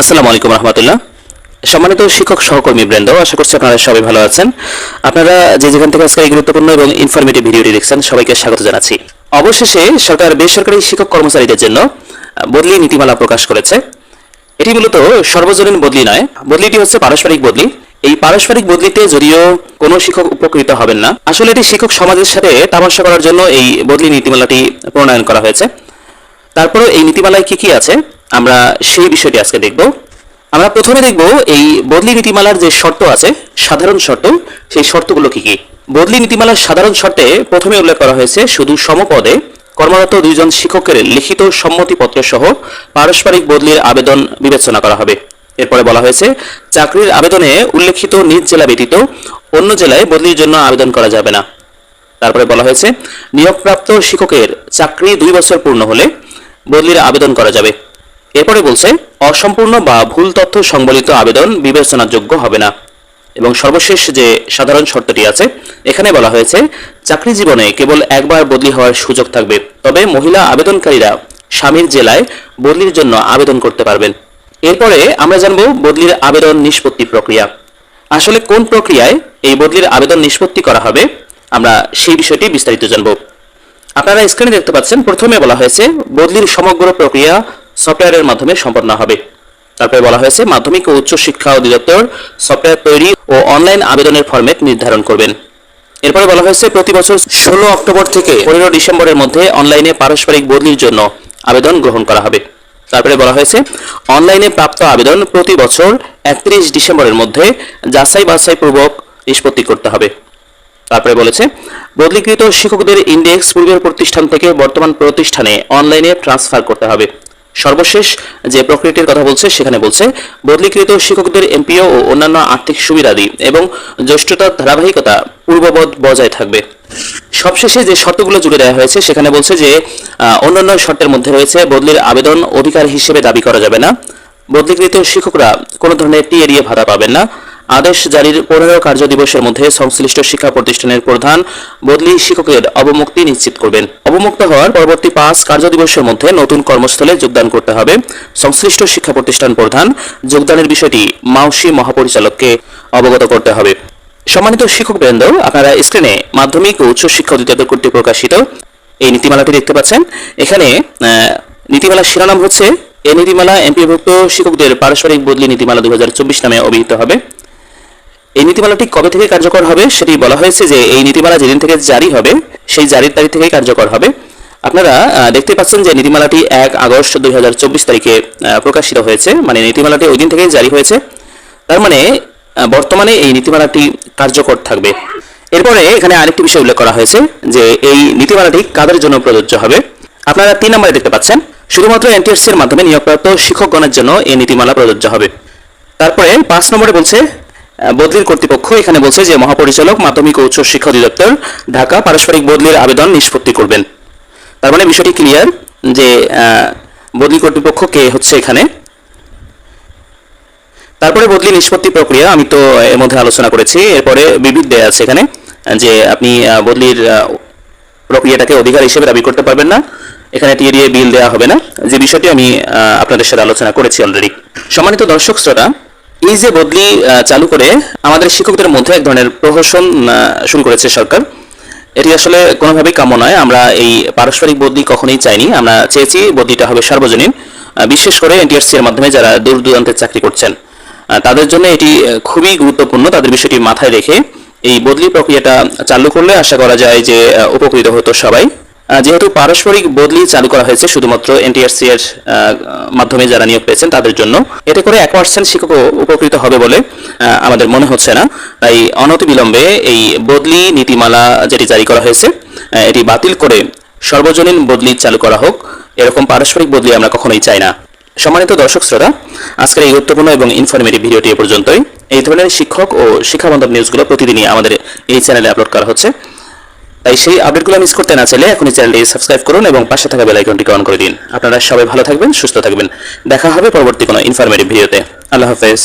আসসালামু আলাইকুম রহমতুল্লাহ। সম্মানিত শিক্ষক সহকর্মী বৃন্দ, আশা করছি আপনারা সবাই ভালো আছেন। আপনারা যে যেখান থেকে আজকে এই গুরুত্বপূর্ণ এবং ইনফরমেটিভ ভিডিওটি দেখছেন, সবাইকে স্বাগত জানাচ্ছি। অবশেষে সরকার বেসরকারি শিক্ষক কর্মচারীদের জন্য বদলি নীতিমালা প্রকাশ করেছে। এটি মূলত সর্বজনীন বদলি নয়, বদলিটি হচ্ছে পারস্পরিক বদলি। এই পারস্পরিক বদলিতে যদিও কোনো শিক্ষক উপকৃত হবেন না, আসলে এটি শিক্ষক সমাজের সাথে তামাশা করার জন্য এই বদলি নীতিমালাটি প্রণয়ন করা হয়েছে। তারপরে এই নীতিমালায় কি কি আছে? আমরা সেই বিষয়টি আজকে দেখব। আমরা প্রথমে দেখব এই বদলি নীতিমালার যে শর্ত আছে, সাধারণ শর্ত, সেই শর্তগুলো কি কি? বদলি নীতিমালার সাধারণ শর্তে প্রথমে উল্লেখ করা হয়েছে শুধু সমপদে কর্মরত দুইজন শিক্ষকের লিখিত সম্মতিপত্র সহ পারস্পরিক বদলির আবেদন বিবেচনা করা হবে। এরপরে বলা হয়েছে, চাকরির আবেদনে উল্লেখিত নিজ জেলা ব্যতীত অন্য জেলায় বদলির জন্য আবেদন করা যাবে না। তারপরে বলা হয়েছে, নিয়োগপ্রাপ্ত শিক্ষকের চাকরি দুই বছর পূর্ণ হলে বদলির আবেদন করা যাবে। এরপরে বলছে অসম্পূর্ণ বা ভুল তথ্য সংবলিত আবেদন বিবেচনাযোগ্য হবে না। এবং সর্বশেষ যে সাধারণ শর্তটি আছে, এখানে বলা হয়েছে, চাকরি জীবনে কেবল একবার বদলি হওয়ার সুযোগ থাকবে, তবে মহিলা আবেদনকারীরা স্বামীর জেলায় বদলির জন্য আবেদন করতে পারবেন। এরপরে আমরা জানব বদলির আবেদন নিষ্পত্তি প্রক্রিয়া। আসলে কোন প্রক্রিয়ায় এই বদলির আবেদন নিষ্পত্তি করা হবে, আমরা সেই বিষয়টি বিস্তারিত জানব। আপনারা স্ক্রিনে দেখতে পাচ্ছেন, প্রথমে বলা হয়েছে, বদলির সমগ্র প্রক্রিয়া সফটওয়্যারের মাধ্যমে সম্পন্ন হবে। তারপরে বলা হয়েছে, মাধ্যমিক ও উচ্চ শিক্ষা অধিদপ্তর সফটওয়্যার তৈরি ও অনলাইন আবেদনের ফরম্যাট নির্ধারণ করবেন। এরপরে বলা হয়েছে, প্রতি বছর ষোলো অক্টোবর থেকে পনেরো ডিসেম্বরের মধ্যে অনলাইনে পারস্পরিক বদলির জন্য আবেদন গ্রহণ করা হবে। তারপরে বলা হয়েছে, অনলাইনে প্রাপ্ত আবেদন প্রতি বছর একত্রিশ ডিসেম্বরের মধ্যে যাচাই বাছাই পূর্বক নিষ্পত্তি করতে হবে। তারপরে বলেছে, বদলিকৃত শিক্ষকদের ইন্ডেক্স পূর্বের প্রতিষ্ঠান থেকে বর্তমান প্রতিষ্ঠানে অনলাইনে ট্রান্সফার করতে হবে। সর্বশেষ যে প্রক্রিয়াটির কথা বলছে, সেখানে বলছে, বদলিকৃত শিক্ষকদের এমপিও ও অন্যান্য আর্থিক সুবিধাদি এবং জ্যেষ্ঠতার ধারাবাহিকতা পূর্ববৎ বজায় থাকবে। সবশেষে যে শর্তগুলো জুড়ে দেওয়া হয়েছে, সেখানে বলছে যে অন্যান্য শর্তের মধ্যে রয়েছে, বদলির আবেদন অধিকার হিসেবে দাবি করা যাবে না। বদলিকৃত শিক্ষকরা কোনো ধরনের টি এড়িয়ে ভাতা পাবেন না। আদেশ জারির পনেরো কার্য দিবসের মধ্যে সংশ্লিষ্ট শিক্ষা প্রতিষ্ঠানের প্রধান বদলি শিক্ষকের অবমুক্তি নিশ্চিত করবেন। অবমুক্ত হওয়ার পরবর্তী পাঁচ কার্য দিবসের মধ্যে নতুন কর্মস্থলে যোগদান করতে হবে। সংশ্লিষ্ট শিক্ষা প্রতিষ্ঠান প্রধান যোগদানের বিষয়টি মাউসি মহাপরিচালককে অবগত করতে হবে। সম্মানিত শিক্ষক শিক্ষকবৃন্দ, আপনারা স্ক্রিনে মাধ্যমিক ও উচ্চ শিক্ষা অধিদপ্তর কর্তৃক প্রকাশিত এই নীতিমালাটি দেখতে পাচ্ছেন। এখানে নীতিমালার শিরোনাম হচ্ছে এই নীতিমালা এমপিভুক্ত শিক্ষকদের পারস্পরিক বদলি নীতিমালা দুই হাজার চব্বিশ নামে অভিহিত হবে। এই নীতিমালাটি কবে থেকে কার্যকর হবে সেটি বলা হয়েছে যে এই নীতিমালা যেদিন থেকে জারি হবে, সেই জারির তারিখ থেকেই কার্যকর হবে। আপনারা দেখতে পাচ্ছেন যে নীতিমালাটি এক আগস্ট দুই হাজার চব্বিশ তারিখে প্রকাশিত হয়েছে। মানে নীতিমালাটি ওই দিন থেকেই জারি হয়েছে। তার মানে বর্তমানে এই নীতিমালাটি কার্যকর থাকবে। এরপরে এখানে আরেকটি বিষয় উল্লেখ করা হয়েছে যে এই নীতিমালাটি কাদের জন্য প্রযোজ্য হবে। আপনারা তিন নম্বরে দেখতে পাচ্ছেন, শুধুমাত্র এনটিএসসি এর মাধ্যমে নিয়োগপ্রাপ্ত শিক্ষকগণের জন্য এই নীতিমালা প্রযোজ্য হবে। তারপরে পাঁচ নম্বরে বলছে বদলির কর্তৃপক্ষ এখানে বলছে যে মহাপরিচালক মাধ্যমিক ও উচ্চ শিক্ষা অধিদপ্তর, ঢাকা পারস্পরিক বদলির আবেদন নিষ্পত্তি করবেন। তার মানে বিষয়টি ক্লিয়ার যে বদলি কর্তৃপক্ষ কে হচ্ছে এখানে। তারপরে বদলি নিষ্পত্তি প্রক্রিয়া, আমি তো এর মধ্যে আলোচনা করেছি। এরপরে বিবিধ দেয়া আছে এখানে যে, আপনি বদলির প্রক্রিয়াটাকে অধিকার হিসেবে দাবি করতে পারবেন না। এখানে টিএডিএ বিল দেওয়া হবে না। যে বিষয়টি আমি আপনাদের সাথে আলোচনা করেছি অলরেডি সম্মানিত দর্শক, শ্রোতা এই যে বদলি চালু করে আমাদের শিক্ষকদের মধ্যে এক ধরনের প্রহসন শুরু করেছে সরকার। এটি আসলে কোনোভাবেই কাম্য নয়। আমরা এই পারস্পরিক বদলি কখনোই চাইনি। আমরা চেয়েছি বদলিটা হবে সার্বজনীন। বিশেষ করে এনটিআরসি এর মাধ্যমে যারা দূর দূরান্তের চাকরি করছেন তাদের জন্য এটি খুবই গুরুত্বপূর্ণ। তাদের বিষয়টি মাথায় রেখে এই বদলি প্রক্রিয়াটা চালু করলে আশা করা যায় যে উপকৃত হতো সবাই। যেহেতু পারস্পরিক বদলি চালু করা হয়েছে শুধুমাত্র এনটিআরসি এর মাধ্যমে যারা নিয়োগ পেয়েছেন তাদের জন্য, এতে করে এক পার্সেন্ট শিক্ষক উপকৃত হবে বলে আমাদের মনে হচ্ছে না। তাই অনতিবিলম্বে এই বদলি নীতিমালা যেটি জারি করা হয়েছে এটি বাতিল করে সর্বজনীন বদলি চালু করা হোক। এরকম পারস্পরিক বদলি আমরা কখনোই চাই না। সম্মানিত দর্শক শ্রোতা, আজকের এই গুরুত্বপূর্ণ এবং ইনফরমেটিভ ভিডিওটি এ পর্যন্তই। এই ধরনের শিক্ষক ও শিক্ষাবান্ধব নিউজগুলো প্রতিদিনই আমাদের এই চ্যানেলে আপলোড করা হচ্ছে। তাই সেই আপডেটগুলো মিস করতে না চাইলে এখনই চ্যানেলটি সাবস্ক্রাইব করুন এবং পাশে থাকা বেল আইকনটিকে অন করে দিন। আপনারা সবাই ভালো থাকবেন, সুস্থ থাকবেন। দেখা হবে পরবর্তী কোনো ইনফরমেটিভ ভিডিওতে আল্লাহ হাফেজ।